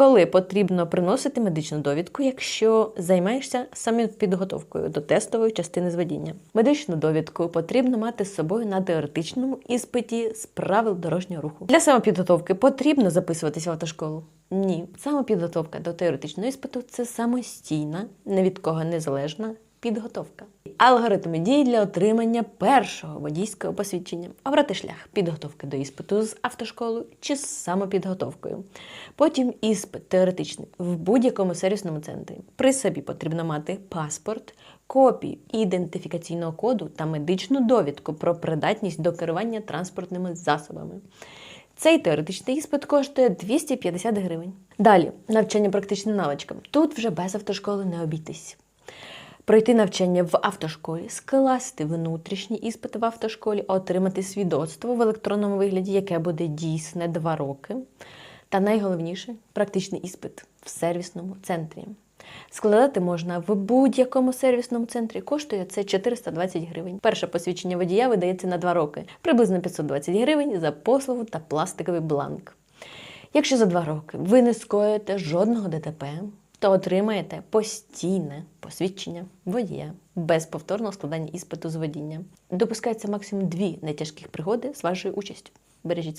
Коли потрібно приносити медичну довідку, якщо займаєшся самопідготовкою до тестової частини з водіння. Медичну довідку потрібно мати з собою на теоретичному іспиті з правил дорожнього руху. Для самопідготовки потрібно записуватися в автошколу. Ні, самопідготовка до теоретичного іспиту це самостійна, ні від кого незалежна підготовка. Алгоритми дій для отримання першого водійського посвідчення. Обрати шлях підготовки до іспиту з автошколою чи з самопідготовкою. Потім іспит теоретичний в будь-якому сервісному центрі. При собі потрібно мати паспорт, копію ідентифікаційного коду та медичну довідку про придатність до керування транспортними засобами. Цей теоретичний іспит коштує 250 гривень. Далі навчання практичним навичкам. Тут вже без автошколи не обійтись. Пройти навчання в автошколі, скласти внутрішні іспити в автошколі, отримати свідоцтво в електронному вигляді, яке буде дійсне 2 роки. Та найголовніше практичний іспит в сервісному центрі. Складати можна в будь-якому сервісному центрі. Коштує це 420 гривень. Перше посвідчення водія видається на 2 роки, приблизно 520 гривень за послугу та пластиковий бланк. Якщо за 2 роки ви не скоїте жодного ДТП, то отримаєте постійне посвідчення водія без повторного складання іспиту з водіння. Допускається максимум дві нетяжких пригоди з вашою участю. Бережіть себе.